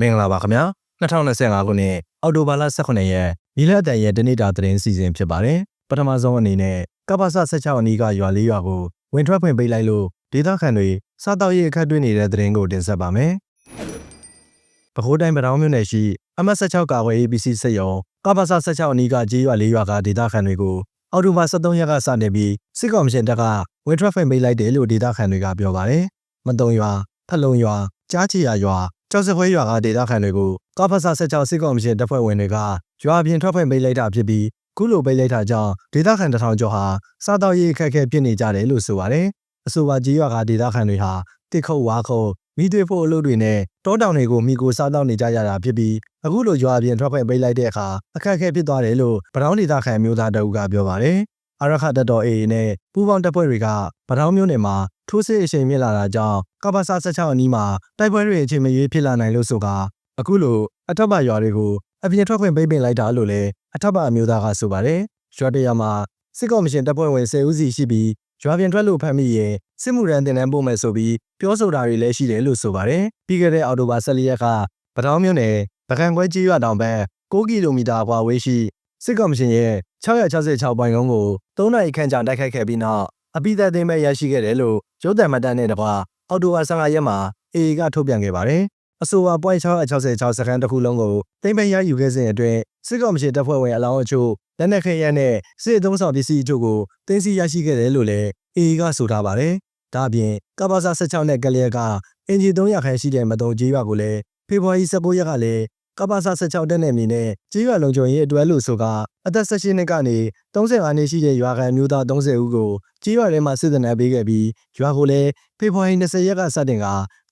မင်္ဂလာပါခင်ဗျာ2025ခုနှစ်အောက်တိုဘာလ18ရက်မိလက်အတန်ရဲ့တနေ့တာသတင်းစီစဉ်ဖြစ်ပါတယ်ပထမဆုံးအနေနဲ့ကပ္ပစ16အနီးကရွာလေးရွာကိုဝင်ထွက်ခွင့်ပေးလိုက်လို့ဒေသခံတွေစားတောက်ရေးအခက်တွေ့နေတဲ့သတင်းကိုတင်ဆက်ပါမယ်ပဲခူးတိုင်းပတောင်းမြို့နယ်ရှိအမတ်16 ကာဝယ် ABC စက်ရုံကပ္ပစ16အနီးကကြေးရွာလေးရွာကဒေသခံတွေကိုအော်တိုဘာ23ရက်ကစတင်ပြီးစစ်ကောင်ရှင်တပ်ကဝင်ထွက်ခွင့်ပေးလိုက်တယ်လို့ဒေသခံတွေကပြောပါတယ်မတုံရွာဖက်လုံရွာကြားချီယာရွာ ကျောက်စခွဲရွာကဒေသခံတွေကိုကာဖဆာ16စစ်ကောင်ရှင်တပ်ဖွဲ့ဝင်တွေကရွာပြင်ထွက်ခွင့်ပေးလိုက်တာဖြစ်ပြီးခုလိုပေးလိုက်တာကြောင့်ဒေသခံတထောင်ကျော်ဟာစားတောက်ရေးအခက်အခဲဖြစ်နေကြတယ်လို့ဆိုပါတယ်အဆိုပါကြီးရွာကဒေသခံတွေဟာတစ်ခုတ်ဝါခုတ်မိသွေးဖို့အလုပ်တွေနဲ့တောတောင်တွေကိုမိကိုစားတောက်နေကြရတာဖြစ်ပြီးအခုလိုရွာပြင်ထွက်ခွင့်ပေးလိုက်တဲ့အခါအခက်အခဲဖြစ်သွားတယ်လို့ဗတောင်းဒေသခံမျိုးသားတအုပ်ကပြောပါတယ်အာရခတပ်တော် AA နဲ့ပူးပေါင်းတပ်ဖွဲ့တွေကဗတောင်းမြို့နယ်မှာ ထိုးစစ်အရှိန်မြင့်လာတာကြောင့်ကပ္ပဆာ16အနီးမှာတိုက်ပွဲတွေအချိန်မရွေးဖြစ်လာနိုင်လို့ဆိုကအခုလိုအထက်ဘရွာတွေကိုအပြင်ထွက်ခွင့်ပိတ်ပင်လိုက်တာလို့လည်းအထက်ဘအမျိုးသားကဆိုပါတယ်။ရွာတရမှာစစ်ကော်မရှင်တပ်ဖွဲ့ဝင်10ဦးစီရှိပြီးရွာပြင်ထွက်လို့ဖမ်းမိရင်စစ်မှုရန်တင်တန်းပို့မယ်ဆိုပြီးပြောဆိုတာတွေလည်းရှိတယ်လို့ဆိုပါတယ်။ပြီးခဲ့တဲ့အော်တိုဘာ14ရက်ကပထောင်းမြို့နယ်ဗကံခွဲကြီးရွာတောင်ဘက်6ကီလိုမီတာအကွာဝေးရှိစစ်ကော်မရှင်ရဲ့666ပိုင်ကုန်းကို3နာရီခန့်ကြာတိုက်ခိုက်ခဲ့ပြီးနောက် အပိသက်သိမ်းမဲ့ရရှိခဲ့တယ်လို့ရုပ်သံမှတ်တမ်းနဲ့တကွာအော်တိုဝါ15ရက်မှာ AA ကထုတ်ပြန်ခဲ့ပါတယ်။အဆိုပါ point 666စခန်းတစ်ခုလုံးကိုသိမ်းပိုက်ရယူခဲ့စဉ်အတွင်းစစ်ကောင်စီတပ်ဖွဲ့ဝင်အလောင်းအချို့လက်နက်ခဲယမ်းနဲ့စစ်အုံဆောင်ပစ္စည်းအချို့ကိုသိမ်းဆည်းရရှိခဲ့တယ်လို့လည်း AA ကဆိုထားပါတယ်။ဒါအပြင်ကပ္ပစာ16နဲ့ကလျက်ကအင်ဂျီ300ခန်းရှိတဲ့မတုံကြီးရွာကိုလည်းဖေဖော်ဝါရီ19ရက်ကလည်း ကပ္ပစာ16တက်နယ်မြေနဲ့ကြီးရွာလုံခြုံရေးအတွက်လို့ဆိုကအသက်16နှစ်ကနေ35နှစ်ရှိတဲ့ရွာခံမျိုးသား30ဦးကိုကြီးရွာထဲမှာစစ်တပ်နဲ့ပေးခဲ့ပြီးရွာကိုလည်းဖေဖော်ဝါရီ20ရက်ကစတင်က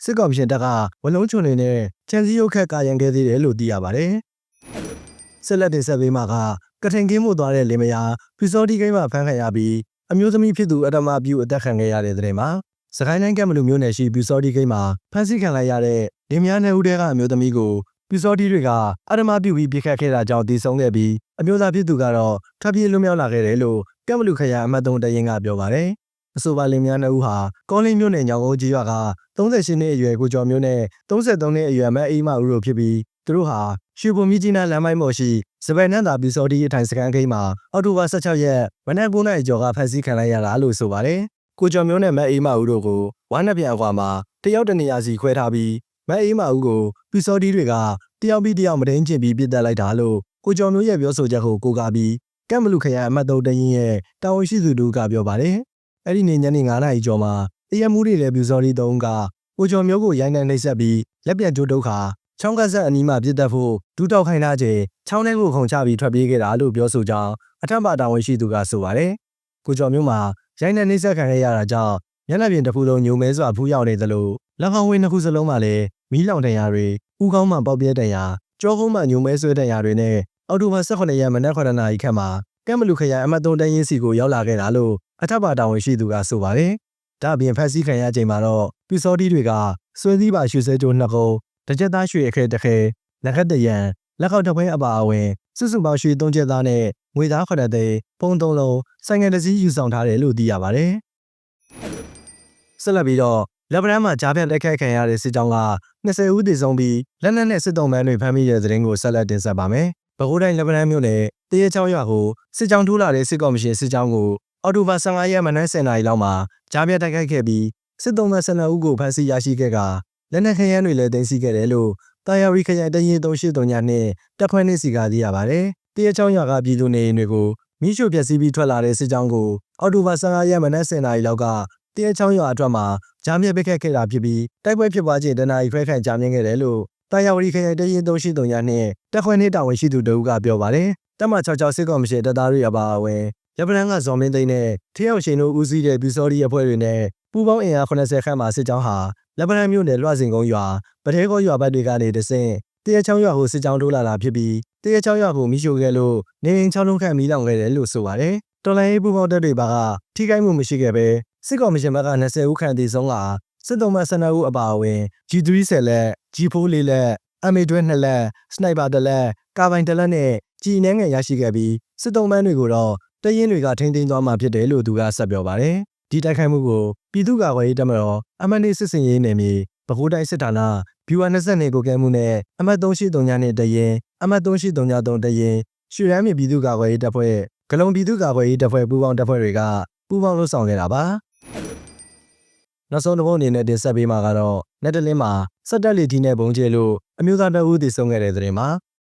စစ်ကောင်စီတပ်ကဝလုံးချုံတွေနဲ့ချန်စီရုတ်ခတ်ကာရန်ခဲ့သေးတယ်လို့သိရပါတယ်။ဆက်လက်တင်ဆက်ပေးမှာကကထင်ကင်းမှုသွားတဲ့လင်မယားဖီစောတီကိန်းမှာဖမ်းခံရပြီးအမျိုးသမီးဖြစ်သူအတ္တမပြူအသက်ခံခဲ့ရတဲ့တဲ့မှာစကိုင်းတိုင်းကမ်မလူမျိုးနယ်ရှိပူစောတီကိန်းမှာဖမ်းဆီးခံလိုက်ရတဲ့လင်မယားနယ်ဦးတဲကအမျိုးသမီးကို ပူစောတီတွေကအတ္တမပြူပြီးပြစ်ခတ်ခဲ့တာကြောင့်တည်ဆုံခဲ့ပြီးအမျိုးသားဖြစ်သူကတော့ထပ်ပြေးလွတ်မြောက်လာခဲ့တယ်လို့ကမ်မလူခရိုင်အမှတ်3တရင်ကပြောပါတယ်။အဆိုပါလင်မယားနှစ်ဦးဟာကောလင်းမြို့နယ်ညောင်ကုန်းကြီးရွာက38နှစ်အရွယ်ကိုကျော်မျိုးနဲ့33နှစ်အရွယ်မအေးမဦးတို့ဖြစ်ပြီးသူတို့ဟာရွှေဘုံမြကြီးနားလမ်းမိုက်မော်ရှိစပယ်နန်းသာပူစောတီအထိုင်စကန်ခိမ်းမှာအော်တိုဘာ16ရက်ဝန်ထမ်း9နိုင်ကျော်ကဖမ်းဆီးခံလိုက်ရတာလို့ဆိုပါတယ်။ကိုကျော်မျိုးနဲ့မအေးမဦးတို့ကိုဝမ်းနှစ်ပြန်အကွာမှာတယောက်တနေရာစီခွဲထားပြီး မအေးမဦးကိုပူစောတီတွေကတယောက်ပြီးတယောက်မတိန်ကျင်ပြီးပြစ်တက်လိုက်တာလို့ကိုကျော်မျိုးရဲ့ပြောဆိုချက်ကိုကိုးကားပြီးကမ်ဘလူခရိုင်အမှတ်3တရင်ရဲ့တာဝန်ရှိသူတို့ကပြောပါတယ်။အဲ့ဒီနေ့ညနေ9နာရီကျော်မှာတရမှုတွေလည်းပြူစော်ဒီတုံးကကိုကျော်မျိုးကိုရိုင်းနှံနှိပ်စက်ပြီးလက်ပြန်ကျိုးဒုက္ခချောင်းကဆက်အနီးမှပြစ်တက်ဖို့ဒူးတောက်ခိုင်းထားခြင်းချောင်းထဲကိုခုန်ချပြီးထွက်ပြေးခဲ့တာလို့ပြောဆိုကြောင်းအထက်ပါတာဝန်ရှိသူကဆိုပါတယ်။ကိုကျော်မျိုးမှာရိုင်းနှံနှိပ်စက်ခံရတာကြောင့်မျက်နှာပြင်တစ်ဖူးလုံးညိုမဲစွာဖူးရောက်နေသလိုလက်ကောင်းဝင်းနှစ်ခုစလုံးမှာလည်း မီးလောင်တံရတွေဥကောင်းမှပေါက်ပြဲတံရကြောကုန်းမှညိုမဲဆွဲတံရတွေနဲ့အော်တိုဘာ18ရက်မနက်9နာရီခန့်မှာကမ်မလူခရိုင်အမှတ်3တန်းရင်းစီကိုရောက်လာခဲ့တာလို့အထက်ပါတာဝန်ရှိသူကဆိုပါတယ်။ဒါ့အပြင်ဖက်စီခံရချိန်မှာတော့ပြူစောတီတွေကဆွဲစည်းပါရွှေစဲကြိုးနှစ်ကုန်းတစ်ချက်သားရွှေအခဲတစ်ခဲလက်ခတ်တရံလက်ခောက်တစ်ပွဲအပါအဝင်စုစုပေါင်းရွှေ3ချက်သားနဲ့ငွေသား9သိန်းပုံ3လုံးဆိုင်ငယ်တစ်စီးယူဆောင်ထားတယ်လို့သိရပါတယ်။ဆက်လက်ပြီးတော့ လက်ဗရန်မှာကြားဖြတ်လက်ခတ်ခံရတဲ့စစ်ကြောင်းက20ဦးသေဆုံးပြီးလက်နက်နဲ့စစ်တုံးပန်းတွေဖမ်းမိတဲ့သတင်းကိုဆက်လက်တင်ဆက်ပါမယ်။ပဲခူးတိုင်းလက်ဗရန်မြို့နယ်တရေချောင်းရွာကိုစစ်ကြောင်းထိုးလာတဲ့စစ်ကော်မရှင်စစ်ကြောင်းကိုအော်တိုဘာ15ရက်မနက်10:00နာရီလောက်မှာကြားဖြတ်တိုက်ခိုက်ခဲ့ပြီးစစ်တုံးပန်း12ဦးကိုဖမ်းဆီးရရှိခဲ့ကလက်နက်ခဲယမ်းတွေလည်းတင်စီခဲ့တယ်လို့တာယာရီခရိုင်တရင်383ညနဲ့တက်ခွန်းနေစီကသိရပါတယ်။တရေချောင်းရွာကပြည်သူနေအိမ်တွေကိုမိရှုပျက်စီးပြီးထွက်လာတဲ့စစ်ကြောင်းကိုအော်တိုဘာ15ရက်မနက်10:00နာရီလောက်ကတ ရချောင်းရွာအတွက်မှာဂျာမြက်ပိတ်ခတ်ခဲ့တာဖြစ်ပြီးတိုက်ပွဲဖြစ်ပွားခြင်းတနအီခွဲခန့်ကြာမြင့်ခဲ့တယ်လို့တာယာဝရီခရိုင်တရင်383ညနဲ့တက်ခွန်းနေတာဝန်ရှိသူတို့ကပြောပါတယ်။တက်မ66စစ်ကော်မရှင်တပ်သားတွေအပါအဝင်ရပရန်ကဇော်မင်းသိန်းနဲ့ထရောက်ရှင်တို့ဦးစီးတဲ့ပြူစော်ဒီအဖွဲ့တွေနဲ့ပူပေါင်းအင်အား80ခန့်မှစစ်ကြောင်းဟာလက်ပရန်မြို့နယ်လွှစင်ကုန်းရွာပထဲကောရွာဘက်တွေကနေတဆင့်တရချောင်းရွာကိုစစ်ကြောင်းထိုးလာတာဖြစ်ပြီးတရချောင်းရွာကိုမိရှို့ခဲ့လို့နေအိမ်6လုံးခန့်မီးလောင်ခဲ့တယ်လို့ဆိုပါတယ်။တော်လိုင်းရေးပူပေါင်းတပ်တွေပါကထိခိုက်မှုမရှိခဲ့ပဲ စစ်ကော်မရှင်ဘက်က20ဦးခန့်တည်ဆုံးလာစစ်တုံးမ12ဦးအပါအဝင် G3 ဆယ်လက် G4 လေးလက် MA12 နှစ်လက်စနိုက်ပါတစ်လက်ကာဘိုင်တစ်လက်နဲ့ကြီးနှဲငယ်ရရှိခဲ့ပြီးစစ်တုံးမန်းတွေကိုတော့တရင်တွေကထိန်းသိမ်းသွားမှာဖြစ်တယ်လို့သူကဆက်ပြောပါတယ်။ဒီတိုက်ခိုက်မှုကိုပြည်သူ့ကာကွယ်ရေးတပ်မတော်အမန်နေစစ်စင်ရေးနယ်မြေဗပဲခူးတိုင်းစစ်ဌာနဗျူဟာ22ကိုကဲမှုနဲ့အမှတ်383ညနဲ့တရင်အမှတ်383တရင်ရွှေရမ်းမြေပြည်သူ့ကာကွယ်ရေးတပ်ဖွဲ့ဂလုံပြည်သူ့ကာကွယ်ရေးတပ်ဖွဲ့ပူးပေါင်းတပ်ဖွဲ့တွေကပူးပေါင်းလှုပ်ဆောင်ခဲ့တာပါ နောက်ဆုံးတစ်ပုဒ်အနေနဲ့တင်ဆက်ပေးမှာကတော့နယ်ဒလင်းမှာစက်တက်လီတီနဲ့ဘုံကျဲလို့အမျိုးသားတအူးတည်ဆုံခဲ့တဲ့တဲ့တင်မှာ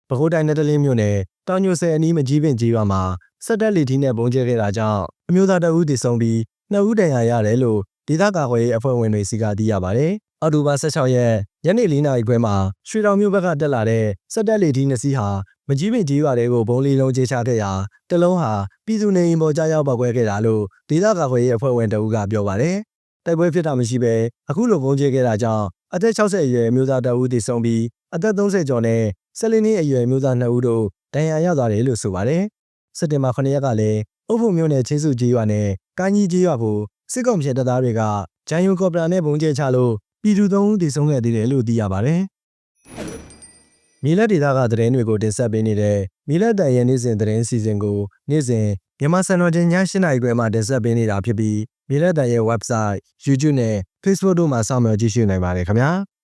ပဲခူးတိုင်းနယ်ဒလင်းမြို့နယ်တောင်ညိုဆယ်အနီးမကြီးပင်ကြီးရွာမှာစက်တက်လီတီနဲ့ဘုံကျဲခဲ့တာကြောင့်အမျိုးသားတအူးတည်ဆုံပြီးနှစ်ဦးတန်ရာရတယ်လို့ဒေသကာကွယ်ရေးအဖွဲ့ဝင်တွေစီကသိရပါတယ်။အောက်တိုဘာ16ရက်ညနေ4နာရီခွဲမှာရွှေတောင်မြို့ဘက်ကတက်လာတဲ့စက်တက်လီတီနှစ်စီးဟာမကြီးပင်ကြီးရွာတွေကိုဘုံလီလုံးချချခဲ့ရာတလုံးဟာပြည်သူနေအိမ်ပေါ်ကြားရောက်ပောက်ကွဲခဲ့တာလို့ဒေသကာကွယ်ရေးအဖွဲ့ဝင်တအူးကပြောပါတယ်။ တိုက်ပွဲဖြစ်တာမရှိဘဲအခုလိုဘုံကျဲခဲ့တာကြောင့်အသက်60အရွယ်အမျိုးသားတအူးတည်ဆုံပြီးအသက်30ကျော်နဲ့ဆက်လင်းနှစ်အရွယ်အမျိုးသား2ဦးတို့ဒဏ်ရာရသွားတယ်လို့ဆိုပါတယ်။စက်တင်ဘာ9ရက်ကလည်းအုပ်ဖို့မျိုးနဲ့ချင်းစုကြီးရွာနဲ့ကိုင်းကြီးကြီးရွာကိုစစ်ကောင်ဖြစ်တပ်သားတွေကဂျန်ယိုကော်ပတာနဲ့ဘုံကျဲချလို့ပြည်သူသုံးဦးတည်ဆုံခဲ့သေးတယ်လို့သိရပါတယ်။မြေလက်ဒေသကသတင်းတွေကိုတင်ဆက်ပေးနေတဲ့မြေလက်တန်ရဲ့နေ့စဉ်သတင်းစီစဉ်ကိုနေ့စဉ် မြန်မာစံတော်ချိန်ည7:00နာရီခွဲမှာတင်ဆက်ပေးနေတာဖြစ်ပြီးမြေလက်တန်ရဲ့ website, YouTube နဲ့ Facebook တို့မှာစောင့်မျှော်ကြည့်ရှုနိုင်ပါတယ်ခင်ဗျာ။